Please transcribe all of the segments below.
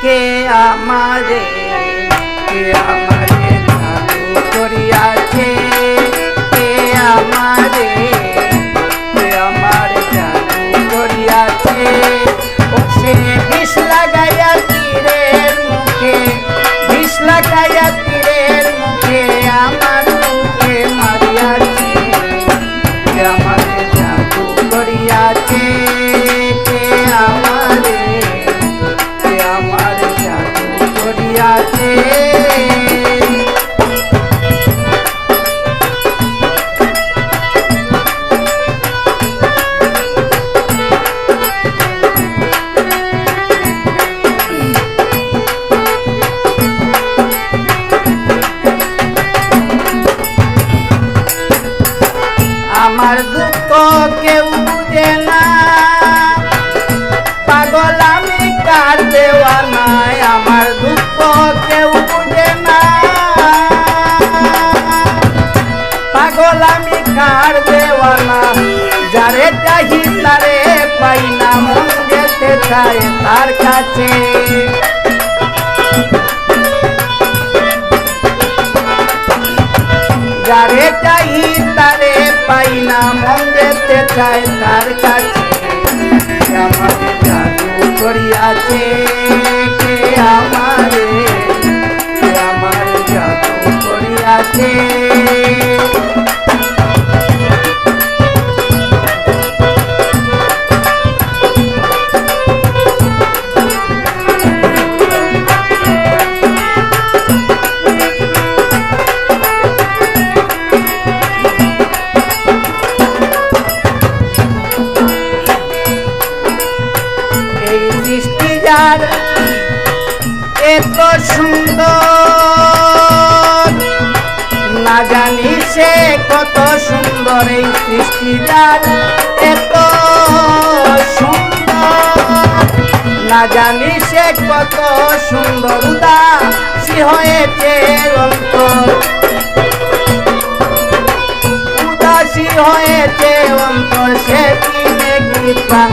কে আমারে কে আমারে? আমার দুঃখ কেউ বুঝে না। পাগল আমি কার দেওয়া নাই, আমার দুঃখ কেউ বুঝে না। পাগল আমি কার দেওয়া না যারে চাহি তারে পাই না, মন যেতে চায় তার কাছে। যেতে তার কাছে। কে জাদু করিয়াছে। যার এত সুন্দর। না জানি সে কত সুন্দর এই সৃষ্টি যার এত সুন্দর। না জানি সে কত সুন্দর উদাসী হয়েছে অন্তর। উদাসী হয়েছে অন্তর। সে কি প্রাণ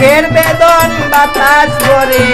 বুকের বেদন বাতাস ভরে